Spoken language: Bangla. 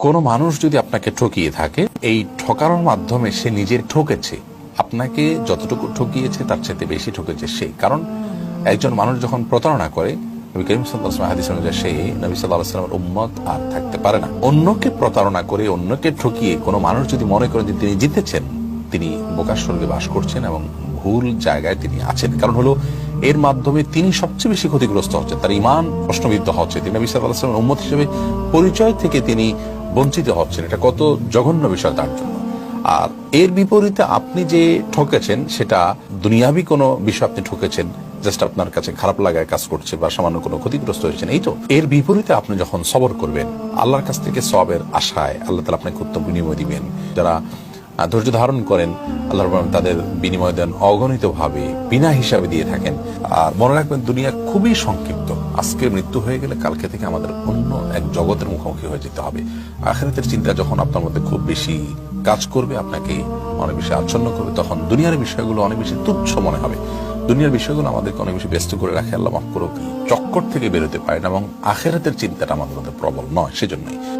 কোনো মানুষ যদি আপনাকে ঠকিয়ে থাকে, এই ঠকানোর মাধ্যমে সে নিজের ঠকেছে। আপনাকে যতটুকু ঠকিয়েছে, তার চাইতে বেশি ঠকেছে সে। কারণ একজন মানুষ যখন প্রতারণা করে, নবী করিম সাল্লাহ হাদিস অনুযায়ী সে নবী সাল্লাহ সাল্লামের উম্মত আর থাকতে পারে না। অন্যকে প্রতারণা করে, অন্যকে ঠকিয়ে কোনো মানুষ যদি মনে করেন যে তিনি জিতেছেন, তিনি বোকার স্বর্গে বাস করছেন এবং ভুল জায়গায় তিনি আছেন। কারণ হলো, এর মাধ্যমে তিনি সবচেয়ে বেশি ক্ষতিগ্রস্ত হচ্ছেন, তার ইমান প্রশ্নবিদ্ধ হচ্ছে। তিনি নবী সাল্লাহ সাল্লামের উম্মত হিসেবে পরিচয় থেকে তিনি বঞ্চিত হচ্ছেন। এটা কত জঘন্য বিষয় তার জন্য। আর এর বিপরীতে আপনি যে ঠকেছেন, সেটা দুনিয়াবি কোনো বিষয় আপনি ঠকেছেন জাস্ট আপনার কাছে খারাপ লাগায় কাজ করছে বা সামান্য কোনো ক্ষতিগ্রস্ত হয়েছেন, এই তো। এর বিপরীতে আপনি যখন সবর করবেন, আল্লাহর কাছ থেকে সবের আশায় আল্লাহ তালা আপনাকে উত্তম বিনিময় দিবেন। যারা ধৈর্য ধারণ করেন আল্লাহ রহমান তাদের বিনিময় দেন অগণিত ভাবে বিনা হিসাবে দিয়ে থাকেন। আর মনে রাখবেন, দুনিয়া খুবই সংক্ষিপ্ত। আজকে মৃত্যু হয়ে গেলে কালকে থেকে আমাদের অন্য এক জগতের মুখোমুখি হয়ে যেতে হবে। আখেরাতের চিন্তা যখন আপনার মধ্যে খুব বেশি কাজ করবে, আপনাকে অনেক বেশি আচ্ছন্ন করবে, তখন দুনিয়ার বিষয়গুলো অনেক বেশি তুচ্ছ মনে হবে। দুনিয়ার বিষয়গুলো আমাদেরকে অনেক বেশি ব্যস্ত করে রাখে, আল্লাহ মাফ করুক, চক্কর থেকে বেরোতে পারে না, এবং আখেরাতের চিন্তাটা আমাদের মধ্যে প্রবল নয়, সেজন্যই।